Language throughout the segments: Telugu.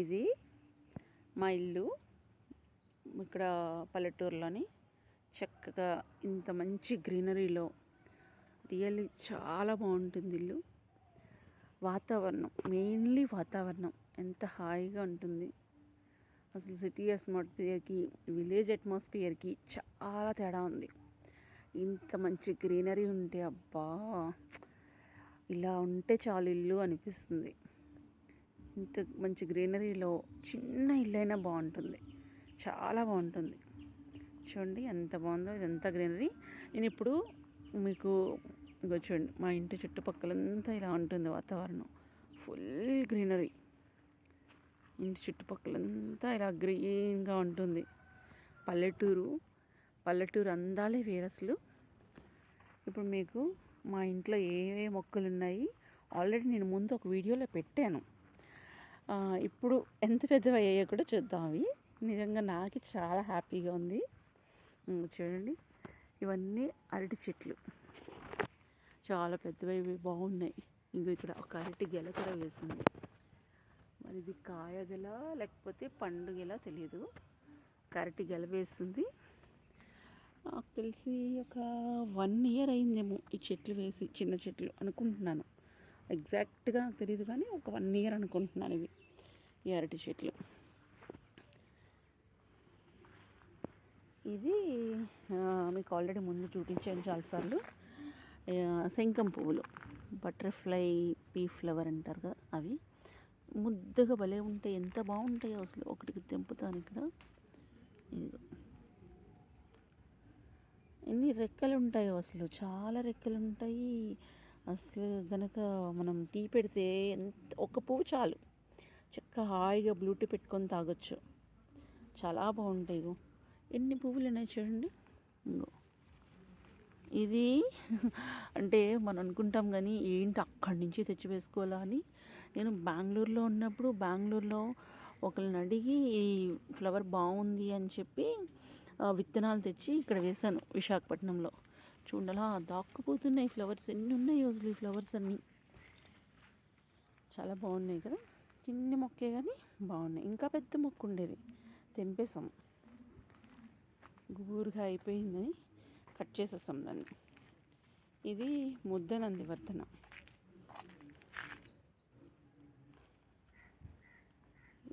ఇది మా ఇల్లు. ఇక్కడ పల్లెటూరులోని చక్కగా ఇంత మంచి గ్రీనరీలో రియల్లీ చాలా బాగుంటుంది ఇల్లు. వాతావరణం మెయిన్లీ వాతావరణం ఎంత హాయిగా ఉంటుంది. అసలు సిటీ అట్మాస్ఫియర్కి విలేజ్ అట్మాస్ఫియర్కి చాలా తేడా ఉంది. ఇంత మంచి గ్రీనరీ ఉంటే అబ్బా! ఇలా ఉంటే చాలు ఇల్లు అనిపిస్తుంది. ఇంత మంచి గ్రీనరీలో చిన్న ఇల్లు అయినా బాగుంటుంది. చాలా బాగుంటుంది. చూడండి ఎంత బాగుందో ఇదంతా గ్రీనరీ. నేను ఇప్పుడు మీకు ఇంకో చూడండి మా ఇంటి చుట్టుపక్కలంతా ఇలా ఉంటుంది వాతావరణం. Full greenery. ఇంటి చుట్టుపక్కలంతా ఇలా గ్రీన్గా ఉంటుంది. పల్లెటూరు పల్లెటూరు అందాలే వేరు అసలు. ఇప్పుడు మీకు మా ఇంట్లో ఏ ఏ మొక్కలు ఉన్నాయి ఆల్రెడీ నేను ముందు ఒక వీడియోలో పెట్టాను. ఇప్పుడు ఎంత పెద్దవి అయ్యాయో కూడా చూద్దాం అవి. నిజంగా నాకు చాలా హ్యాపీగా ఉంది. చూడండి. ఇవన్నీ అరటి చెట్లు. చాలా పెద్దవి ఇవి బాగున్నాయి. ఇంకో ఇక్కడ ఒక అరటి గెల కూడా వేసింది. మరి ఇది కాయగల లేకపోతే పండుగలా తెలియదు అరటి గెల వేస్తుంది నాకు తెలిసి ఒక వన్ ఇయర్ అయిందేమో ఈ చెట్లు వేసి చిన్న చెట్లు అనుకుంటున్నాను. ఎగ్జాక్ట్గా నాకు తెలియదు కానీ ఒక వన్ ఇయర్ అనుకుంటున్నాను ఇవి. ఈ అరటి చెట్లు. ఇది మీకు ఆల్రెడీ ముందు చూపించాను చాలాసార్లు. ఆ, శంఖం పువ్వులు. బటర్ఫ్లై పీ ఫ్లవర్ అంటారు కదా అవి. ముద్దగా భలే ఉంటాయి. ఎంత బాగుంటాయో అసలు. ఒకటికి తెంపుతాను ఇక్కడ. ఎన్ని రెక్కలు ఉంటాయో అసలు. చాలా రెక్కలు ఉంటాయి. అసలు కనుక మనం టీ పెడితే ఎంత ఒక పువ్వు చాలు. చక్కగా హాయిగా బ్లూటీ పెట్టుకొని తాగొచ్చు. చాలా బాగుంటాయి ఇగో. ఎన్ని పువ్వులు ఉన్నాయి చూడండి. ఇంగో. ఇది అంటే మనం అనుకుంటాం కానీ ఏంటి అక్కడి నుంచి తెచ్చి వేసుకోవాలా అని. నేను బెంగళూరులో ఉన్నప్పుడు బెంగళూరులో ఒకరిని అడిగి ఈ ఫ్లవర్ బాగుంది అని చెప్పి విత్తనాలు తెచ్చి ఇక్కడ వేశాను విశాఖపట్నంలో. చూడాలా దాక్కుపోతున్నాయి ఫ్లవర్స్. ఎన్ని ఉన్నాయి అసలు ఈ ఫ్లవర్స్ అన్నీ? చాలా బాగున్నాయి కదా. చిన్ని మొక్కే కానీ బాగున్నాయి. ఇంకా పెద్ద మొక్క ఉండేది తెంపేసాం గుబూరుగా అయిపోయిందని కట్ చేసేసాం దాన్ని. ఇది ముద్దనంది వర్ధన.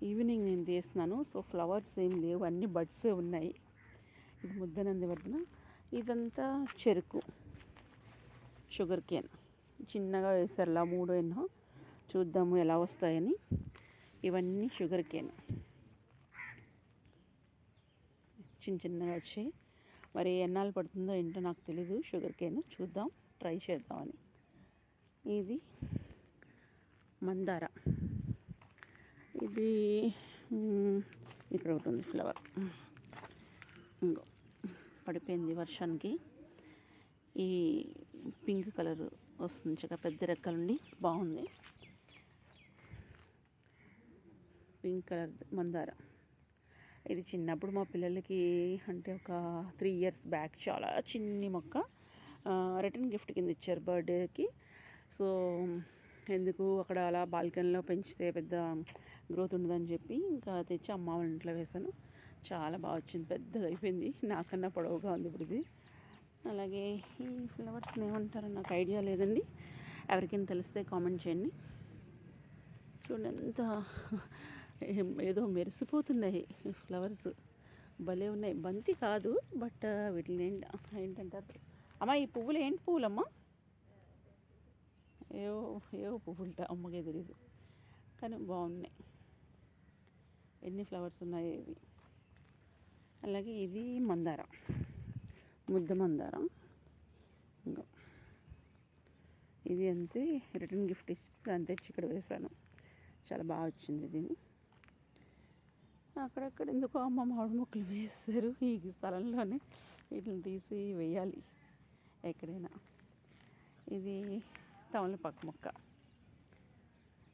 ఈవినింగ్ నేను తీస్తున్నాను. సో ఫ్లవర్స్ ఏం లేవు. అన్ని బడ్సే ఉన్నాయి. ఇది ముద్దనంది వర్ధన. ఇదంతా చెరుకు. Sugar cane. చిన్నగా వేసారులా మూడో ఎన్నో. చూద్దాము ఎలా వస్తాయని. ఇవన్నీ షుగర్ కేన్. చిన్న చిన్నగా వచ్చాయి. మరి ఎన్నాళ్ళు పడుతుందో ఏంటో నాకు తెలీదు. షుగర్ కేన్ చూద్దాం ట్రై చేద్దామని. ఇది మందార. ఇది ఇక్కడ ఒకటి ఉంది ఫ్లవర్. ఇంకో పడిపోయింది వర్షానికి. ఈ పింక్ కలర్ వస్తుంది చక్కగా పెద్ద రెక్కలుండి బాగుంది. పింక్ కలర్ మందార. ఇది చిన్నప్పుడు మా పిల్లలకి అంటే ఒక త్రీ ఇయర్స్ బ్యాక్ చాలా చిన్ని మొక్క రిటర్న్ గిఫ్ట్ కింద ఇచ్చారు బర్త్డేకి. సో ఎందుకు అక్కడ అలా బాల్కనీలో పెంచితే పెద్ద గ్రోత్ ఉండదని చెప్పి ఇంకా తెచ్చి అమ్మ వాళ్ళ ఇంట్లో వేశాను. చాలా బాగా వచ్చింది పెద్దది అయిపోయింది. నాకన్నా పొడవుగా ఉంది ఇప్పుడు ఇది. అలాగే ఈ ఫ్లవర్స్ని ఏమంటారో నాకు ఐడియా లేదండి. ఎవరికైనా తెలిస్తే కామెంట్ చేయండి. చూడండి ఎంత ఏదో మెరిసిపోతున్నాయి ఫ్లవర్స్. భలే ఉన్నాయి. బంతి కాదు బట్ వీటిని ఏంటంటారు? అమ్మా ఈ పువ్వులు ఏంటి పువ్వులమ్మా ఏవో ఏవో పువ్వులు అమ్మకే తెలియదు కానీ బాగున్నాయి. ఎన్ని ఫ్లవర్స్ ఉన్నాయి ఇవి? అలాగే ఇది మందార. ముద్ద మందార. ఇంకా. ఇది అంతే రిటర్న్ గిఫ్ట్ ఇచ్చి దాన్ని తెచ్చి ఇక్కడ వేశాను. చాలా బాగా వచ్చింది దీన్ని అక్కడక్కడ ఎందుకో అమ్మ మామిడి మొక్కలు వేస్తారు ఈ స్థలంలోనే. వీటిని తీసి వేయాలి ఎక్కడైనా. ఇది తమలపాకు మొక్క.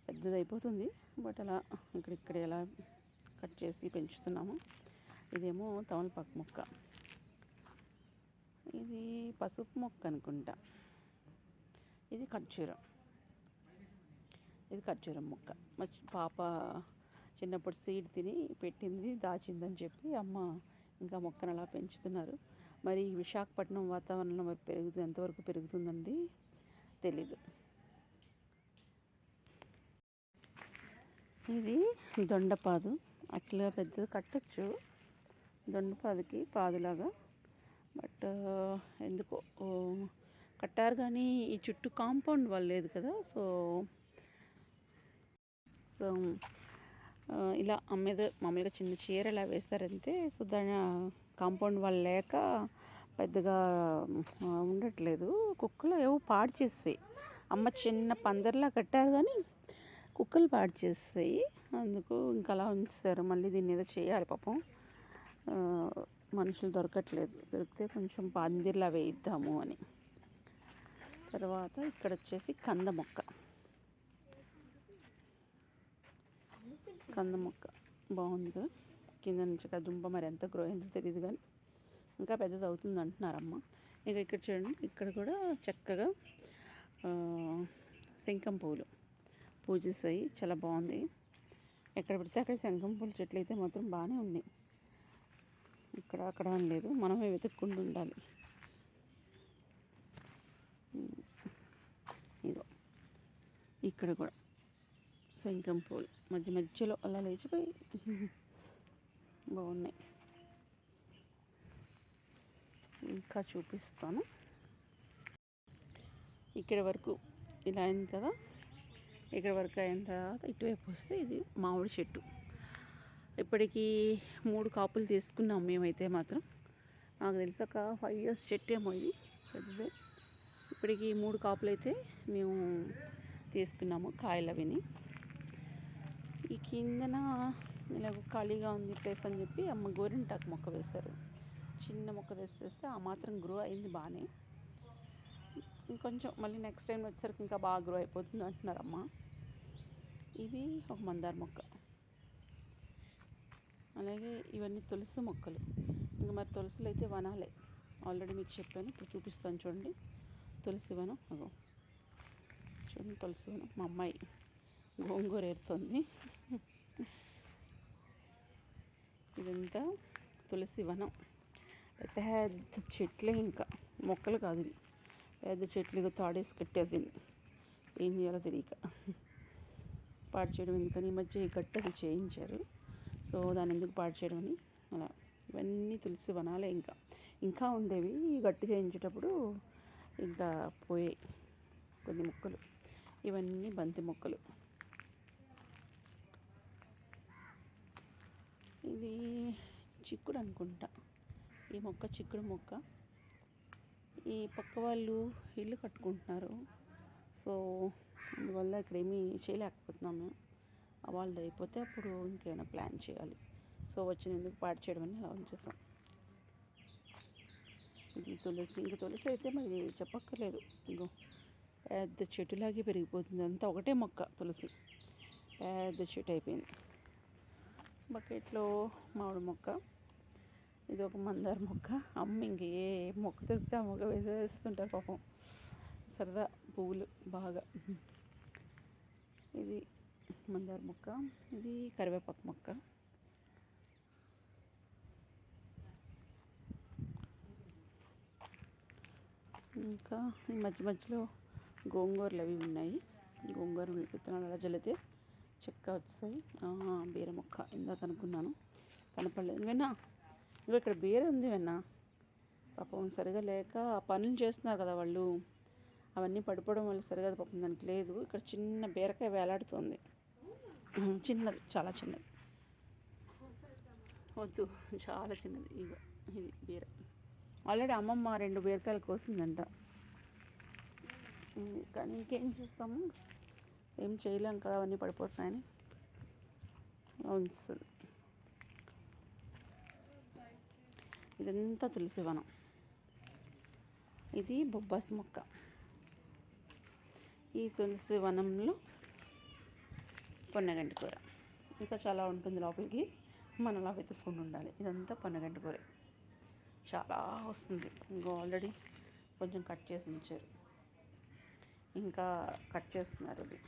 పెద్దది అయిపోతుంది బట్ అలా ఇక్కడిక్కడ ఎలా కట్ చేసి పెంచుతున్నాము ఇదేమో తమలపాకు మొక్క. ఇది పసుపు మొక్క అనుకుంటా. ఇది ఖర్జూరం. ఇది ఖర్జూరం మొక్క. మా పాప చిన్నప్పుడు సీడ్ తిని పెట్టింది దాచిందని చెప్పి అమ్మ ఇంకా మొక్కను అలా పెంచుతున్నారు. మరి విశాఖపట్నం వాతావరణంలో మరి పెరుగుతుంది ఎంతవరకు పెరుగుతుందండి తెలీదు. ఇది దొండపాదు. అట్లా పెద్దది కట్టచ్చు. దొండపాదుకి పాదులాగా. బట్ ఎందుకో కట్టారు కానీ ఈ చుట్టూ కాంపౌండ్ వాళ్ళు లేదు కదా సో సో ఇలా అమ్మేదో మామూలుగా చిన్న చీర ఇలా వేస్తారంతే సో దాని కాంపౌండ్ వాళ్ళు లేక పెద్దగా ఉండట్లేదు. కుక్కలు ఏవో పాడు చేస్తాయి. అమ్మ చిన్న పందర్లా కట్టారు కానీ కుక్కలు పాడు చేస్తాయి. అందుకు ఇంకా అలా ఉంచారు మళ్ళీ దీన్ని ఏదో చేయాలి పాపం. మనుషులు దొరకట్లేదు. దొరికితే కొంచెం పందిర్లా వేయిద్దాము అని. తర్వాత ఇక్కడ వచ్చేసి కంద మొక్క. కంద మొక్క బాగుంది కదా. కింద నుంచి దుంప మరి ఎంత గ్రో అయిందో తెలియదు కానీ ఇంకా పెద్దది అవుతుంది అంటున్నారమ్మ. ఇక ఇక్కడ చూడండి ఇక్కడ కూడా చక్కగా శంఖం పువ్వులు పూజిస్తాయి. చాలా బాగుంది. ఎక్కడ పడితే అక్కడ శంఖం పూల చెట్లు అయితే మాత్రం బాగానే ఉన్నాయి. ఇక్కడ అక్కడ అని లేదు. మనమే వెతుక్కుంటూ ఉండాలి. ఇదో ఇక్కడ కూడా. శంఖం పూలు. మధ్య మధ్యలో అలా లేచిపోయి బాగున్నాయి. ఇంకా చూపిస్తాను. ఇక్కడ వరకు ఇలా అయింది కదా. ఇక్కడ వరకు అయిన తర్వాత ఇటువైపు వస్తే ఇది మామిడి చెట్టు. ఇప్పటికీ మూడు కాపులు తీసుకున్నాం మేమైతే మాత్రం. నాకు తెలిసి ఒక ఫైవ్ ఇయర్స్ చెట్టు ఏమో ఇది. పెద్దదే ఇప్పటికి మూడు కాపులు అయితే మేము తీసుకున్నాము కాయలు అవిని ఈ కిందన ఇలా ఖాళీగా ఉంది ప్లేస్ అని చెప్పి అమ్మ గోరింటాకు మొక్క వేశారు. చిన్న మొక్క తెస్తే ఆ మాత్రం గ్రో అయింది బాగానే ఇంకొంచెం మళ్ళీ నెక్స్ట్ టైం వచ్చేసరికి ఇంకా బాగా గ్రో అయిపోతుంది అంటున్నారమ్మ ఇది ఒక మందార మొక్క. అలాగే ఇవన్నీ తులసి మొక్కలు. ఇంకా మరి తులసిలు అయితే వనాలే. ఆల్రెడీ మీకు చెప్పాను ఇప్పుడు చూపిస్తాను చూడండి. తులసి వనం అగో. చూడండి తులసి వనం మా అమ్మాయి గోంగూర ఏరుతుంది. ఇదంతా తులసి వనం. పెద్ద చెట్లే ఇంకా. మొక్కలు కాదు ఇవి. పెద్ద చెట్లు ఇగో తాడేసి కట్టేది ఏం చేయాలో తెలియక. పాడు చేయడం ఎందుకని? ఈ మధ్య ఈ గట్టు అది చేయించారు. సో దాని ఎందుకు పాడు చేయడం అని? అలా. ఇవన్నీ తులసి వనాలే ఇంకా. ఇంకా ఉండేవి. ఈ గట్టు చేయించేటప్పుడు ఇంకా పోయాయి. కొన్ని మొక్కలు. ఇవన్నీ బంతి మొక్కలు. ఇది చిక్కుడు అనుకుంటా. ఈ మొక్క చిక్కుడు మొక్క. ఈ పక్క వాళ్ళు ఇల్లు కట్టుకుంటున్నారు. సో అందువల్ల ఇక్కడ ఏమీ చేయలేకపోతున్నాం మేము వాళ్ళది అయిపోతే అప్పుడు ఇంకేమైనా ప్లాన్ చేయాలి. సో వచ్చినందుకు పాడు చేయడం అని అలా ఉంచేస్తాం ఇది తులసి ఇంక తులసి అయితే మరి చెప్పక్కర్లేదు. ఇంకో పెద్ద చెట్టులాగే పెరిగిపోతుంది. అంతా ఒకటే మొక్క తులసి. పెద్ద చెట్టు అయిపోయింది. బకెట్లో మామిడి మొక్క ఇది ఒక మందార మొక్క. అమ్మ ఇంక ఏ మొక్క దొరికితే ఆ మొక్క వేసేస్తుంటారు పాపం. సరదా పువ్వులు బాగా. ఇది మందార మొక్క ఇది కరివేపాకు మొక్క. ఇంకా ఈ మధ్య మధ్యలో గోంగూరలు అవి ఉన్నాయి. గోంగూర విత్తనాలు అలా జల్లితే చెక్క వచ్చాయి బీర మొక్క ఇందాక అనుకున్నాను. కనపడలేదు. వెన్నా ఇగో ఇక్కడ బీర ఉంది వెన్నా. పాపం సరిగా లేక ఆ పనులు చేస్తున్నారు కదా వాళ్ళు. అవన్నీ పడిపోవడం వల్ల సరిగా పాపం దానికి లేదు. ఇక్కడ చిన్న బీరకాయ వేలాడుతుంది. చిన్నది చాలా చిన్నది. వద్దు చాలా చిన్నది. ఇగో ఇది బీర. ఆల్రెడీ అమ్మమ్మ రెండు బీరకాయలు కోసిందంట. కానీ ఇంకేం చేస్తాము? ఏం చేయలేం కదా అవన్నీ పడిపోతున్నాయని. ఉంచుతుంది ఇదంతా తులసి వనం. ఇది బొబ్బాసి మొక్క. ఈ తులసి వనంలో పొన్నగంటి కూర. ఇంకా చాలా ఉంటుంది లోపలికి. మనం అలా వెతుక్కుంటూ ఉండాలి. ఇదంతా పొన్నగంటి కూర. చాలా వస్తుంది. ఇంకా ఆల్రెడీ కొంచెం కట్ చేసి ఉంచారు. ఇంకా కట్ చేస్తున్నారు అది.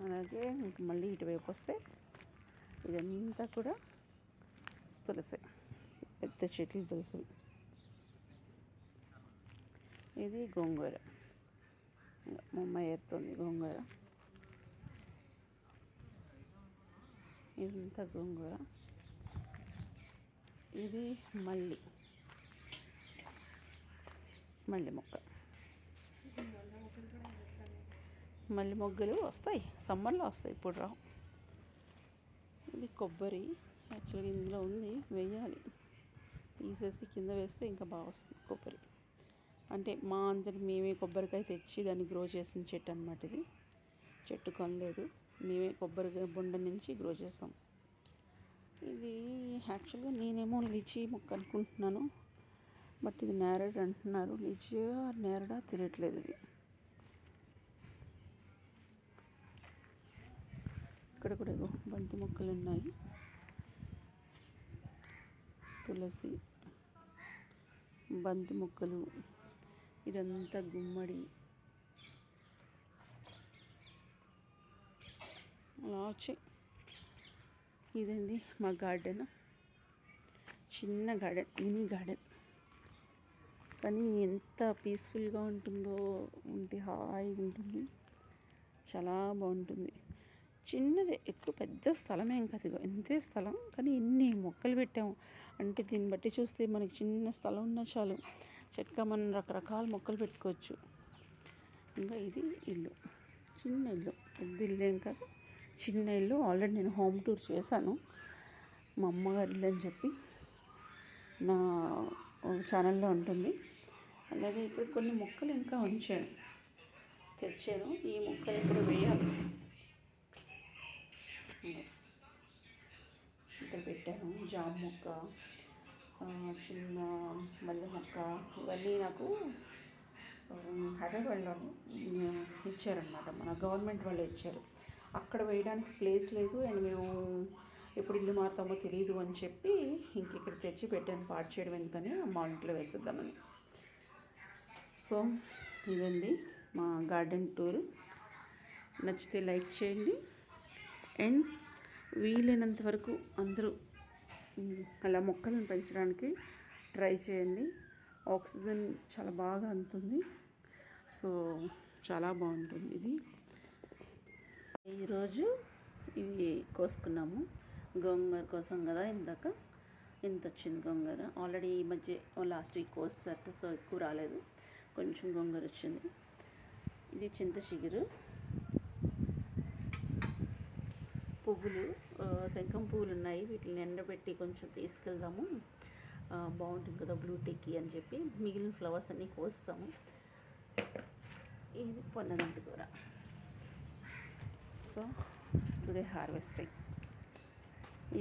అలాగే ఇంక మళ్ళీ ఇటువైపు వస్తే ఇదంతా కూడా తులసి పెద్ద చెట్లు తులసి. ఇది గోంగూర. మా అమ్మాయి ఎత్తుంది గోంగూర. ఇదంతా గోంగూర. ఇది మల్లి. మల్లి మొక్క. మల్లి మొగ్గలు వస్తాయి. సమ్మర్లో వస్తాయి. ఇప్పుడు రావు. ఇది కొబ్బరి. యాక్చువల్గా ఇందులో ఉంది. వేయాలి. తీసేసి కింద వేస్తే ఇంకా బాగా వస్తుంది కొబ్బరి. అంటే మా అందరి మేమే కొబ్బరికాయ తెచ్చి దాన్ని గ్రో చేసిన చెట్టు అనమాట ఇది. చెట్టు కొనలేదు. మేమే కొబ్బరికాయ బొండ నుంచి గ్రో చేసాం. ఇది యాక్చువల్గా నేనేమో లిచి మొక్క అనుకుంటున్నాను. బట్ ఇది నేరేడ్ అంటున్నారు. లిచి నేరడా తెలియట్లేదు ఇది. ఇక్కడ కూడా బంతి మొక్కలు ఉన్నాయి. తులసి బంతి మొక్కలు ఇదంతా గుమ్మడి. అలా వచ్చాయి. ఇదండి మా గార్డెన్. చిన్న గార్డెన్ మినీ గార్డెన్. కానీ ఎంత పీస్ఫుల్గా ఉంటుందో ఉంటే హాయిగా ఉంటుంది. చాలా బాగుంటుంది. చిన్నదే ఎక్కువ పెద్ద స్థలం ఏం కాదు ఇగో. ఇంతే స్థలం కానీ ఎన్ని మొక్కలు పెట్టాము. అంటే దీన్ని బట్టి చూస్తే మనకి చిన్న స్థలం ఉన్నా చాలు. చక్కగా మనం రకరకాల మొక్కలు పెట్టుకోవచ్చు. ఇంకా ఇది ఇల్లు. చిన్న ఇల్లు పెద్ద ఇల్లు ఏం కాదు. చిన్న ఇల్లు ఆల్రెడీ నేను హోమ్ టూర్ చేశాను. మా అమ్మగారి ఇల్లు అని చెప్పి నా ఛానల్లో ఉంటుంది. అలాగే ఇక్కడ కొన్ని మొక్కలు ఇంకా ఉంచాను. తెచ్చాను. ఈ మొక్కలు ఇప్పుడు వేయాలి ఇక్కడ పెట్టాను జామ మొక్క చిన్న మల్లె మొక్క ఇవన్నీ నాకు హైదరాబాద్లో ఇచ్చారనమాట మన గవర్నమెంట్ వాళ్ళు ఇచ్చారు. అక్కడ వేయడానికి ప్లేస్ లేదు. అండ్ మేము ఎప్పుడు ఇల్లు మారుతామో తెలియదు అని చెప్పి ఇంక ఇక్కడ తెచ్చి పెట్టాను. పాడు చేయడం ఎందుకని మా ఇంట్లో వేసేద్దామని. సో ఇదండి మా గార్డెన్ టూర్. నచ్చితే లైక్ చేయండి. అండ్ వీలైనంత వరకు అందరూ అలా మొక్కలను పెంచడానికి ట్రై చేయండి. ఆక్సిజన్ చాలా బాగా అందుతుంది. సో చాలా బాగుంటుంది ఇది. ఈరోజు ఇవి కోసుకున్నాము. గోంగూర కోసం కదా ఇందాక? ఇంత వచ్చింది గోంగూర. ఆల్రెడీ ఈ మధ్య లాస్ట్ వీక్ కోసేసరికి సో ఎక్కువ రాలేదు. కొంచెం గోంగూర వచ్చింది. ఇది చింత చిగురు. పువ్వులు శంఖం పువ్వులు ఉన్నాయి. వీటిని ఎండబెట్టి కొంచెం తీసుకెళ్దాము. బాగుంటుంది కదా బ్లూ టెక్కి అని చెప్పి మిగిలిన ఫ్లవర్స్ అన్నీ కోస్తాము. ఇది పొన్నగంటి కూర. సో టుడే హార్వెస్టింగ్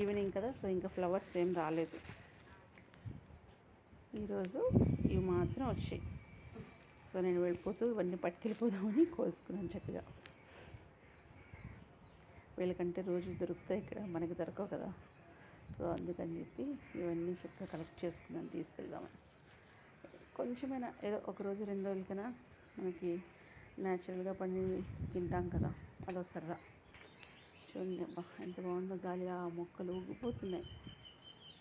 ఈవినింగ్ కదా సో ఇంకా ఫ్లవర్స్ ఏం రాలేదు. ఈరోజు ఇవి మాత్రం వచ్చాయి. సో నేను వెళ్ళిపోతూ ఇవన్నీ పట్టుకెళ్ళిపోదామని కోసుకున్నాను చక్కగా. వీళ్ళకంటే రోజు దొరుకుతాయి ఇక్కడ మనకి దొరకవు కదా. సో అందుకని చెప్పి ఇవన్నీ చక్కగా కలెక్ట్ చేసుకున్నాను తీసుకెళ్దామని. కొంచెమైనా ఏదో ఒక రోజు రెండు రోజులకైనా మనకి న్యాచురల్గా పండి తింటాం కదా అదో సరదా. చూడండి అబ్బా ఎంత బాగుందో గాలి ఆ మొక్కలు ఊగిపోతున్నాయి.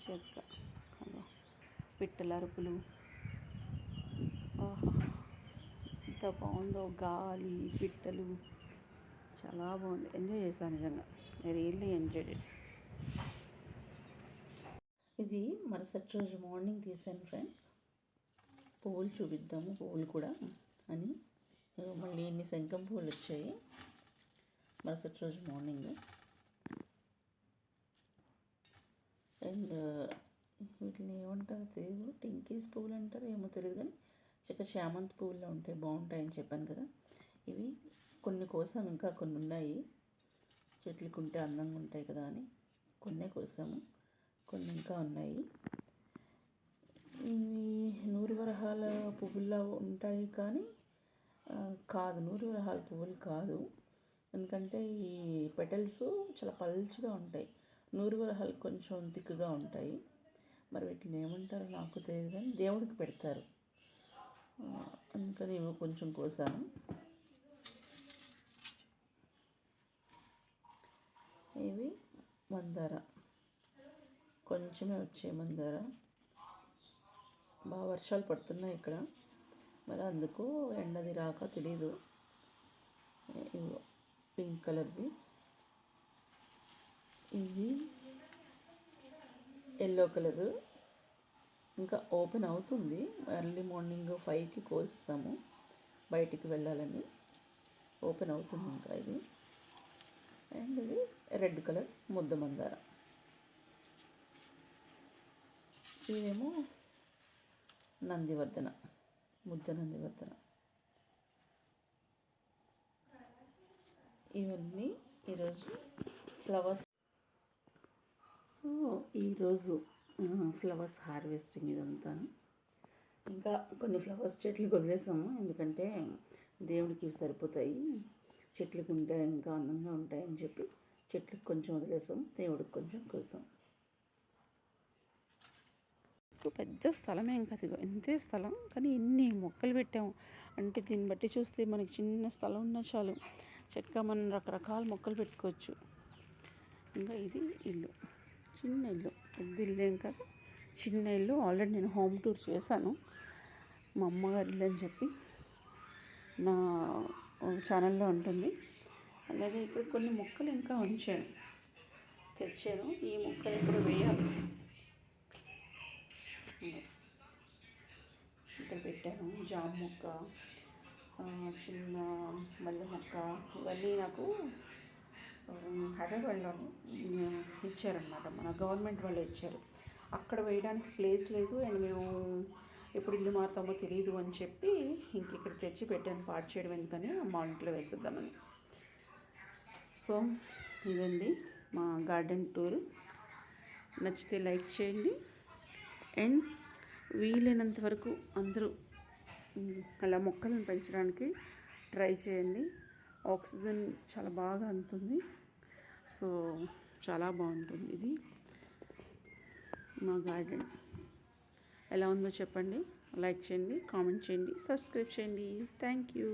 చెక్క అదో పిట్టల అరుపులు. ఎంత బాగుందో గాలి పిట్టలు. చాలా బాగుంది. ఎంజాయ్ చేశాను నిజంగా. రియల్లీ ఎంజాయ్ ఇది మరుసటి రోజు మార్నింగ్ తీసాను ఫ్రెండ్స్ పువ్వులు చూపిద్దాము పువ్వులు కూడా అని. మళ్ళీ ఇన్ని శంఖం పువ్వులు వచ్చాయి. మరుసటి రోజు మార్నింగ్ అండ్ uh, వీటిని ఏమంటారు తెలియదు టింకీస్ పువ్వులు అంటారు ఏమో తెలియదు కానీ చక్క చామంతి పువ్వుల్లో ఉంటాయి బాగుంటాయని చెప్పాను కదా. ఇవి కొన్ని కోసాము ఇంకా కొన్ని ఉన్నాయి చెట్లకు ఉంటే అందంగా ఉంటాయి కదా అని కొన్నే కోసాము. కొన్ని ఇంకా ఉన్నాయి. ఇవి నూరు వరహాల పువ్వుల్లా ఉంటాయి కానీ కాదు నూరు వరహాల పువ్వులు కాదు. ఎందుకంటే ఈ పెటల్స్ చాలా పల్చగా ఉంటాయి. నూరు వరహాలు కొంచెం తిక్కుగా ఉంటాయి. మరి వీటిని ఏమంటారో నాకు తెలియదు కానీ దేవుడికి పెడతారు. అందుకని ఇవి కొంచెం కోసాను. మందార. కొంచెమే వచ్చే మందార. బాగా వర్షాలు పడుతున్నాయి ఇక్కడ. మరి అందుకు ఎండది రాక తెలీదు. పింక్ కలర్ది. ఇది ఎల్లో కలరు. ఇంకా ఓపెన్ అవుతుంది. ఎర్లీ మార్నింగ్ ఫైవ్కి కోస్తాము. బయటికి వెళ్ళాలని. ఓపెన్ అవుతుంది ఇంకా ఇది. అండ్ ఇది రెడ్ కలర్ ముద్ద మందార. ఇవేమో నందివర్ధన ముద్ద నందివర్ధన. ఇవన్నీ ఈరోజు ఫ్లవర్స్. సో ఈరోజు ఫ్లవర్స్ హార్వెస్టింగ్ ఇదంతా. ఇంకా కొన్ని ఫ్లవర్స్ చెట్లు వదిలేసాము ఎందుకంటే దేవుడికి సరిపోతాయి. చెట్లు ఉంటే ఇంకా అందంగా ఉంటాయని చెప్పి చెట్లకు కొంచెం వదిలేసాం. దేవుడికి కొంచెం కోసాం. పెద్ద స్థలమేం కాదు ఇగో ఇంతే స్థలం? కానీ ఎన్ని మొక్కలు పెట్టాము. అంటే దీన్ని బట్టి చూస్తే మనకి చిన్న స్థలం ఉన్నా చాలు. చక్కగా మనం రకరకాల మొక్కలు పెట్టుకోవచ్చు. ఇంకా ఇది ఇల్లు. చిన్న ఇల్లు. పెద్ద ఇల్లు ఏం కాదు. చిన్న ఇల్లు. ఆల్రెడీ నేను హోమ్ టూర్ చేశాను. మా అమ్మగారి ఇల్లు అని చెప్పి. నా ఛానల్లో ఉంటుంది. అలాగే ఇక్కడ కొన్ని మొక్కలు ఇంకా ఉంచాను. తెచ్చాను. ఈ మొక్కలు ఇప్పుడు వేయాలి? ఇక్కడ పెట్టాను. జామ మొక్క చిన్న మల్లె మొక్క ఇవన్నీ నాకు హైదరాబాద్లో ఇచ్చారనమాట మన గవర్నమెంట్ వాళ్ళు ఇచ్చారు. అక్కడ వేయడానికి ప్లేస్ లేదు. అండ్ మేము ఎప్పుడు ఇల్లు మారుతామో తెలియదు అని చెప్పి ఇంక ఇక్కడ తెచ్చి పెట్టాను పాడు చేయడం ఎందుకని మా ఇంట్లో వేసేద్దామని. సో ఇదండి మా గార్డెన్ టూర్. నచ్చితే లైక్ చేయండి. అండ్ వీలైనంత వరకు అందరూ అలా మొక్కలను పెంచడానికి ట్రై చేయండి. ఆక్సిజన్ చాలా బాగా అందుతుంది. సో చాలా బాగుంటుంది ఇది మా గార్డెన్. ఎలా ఉందో చెప్పండి. లైక్ చేయండి కామెంట్ చేయండి సబ్స్క్రైబ్ చేయండి. Thank you.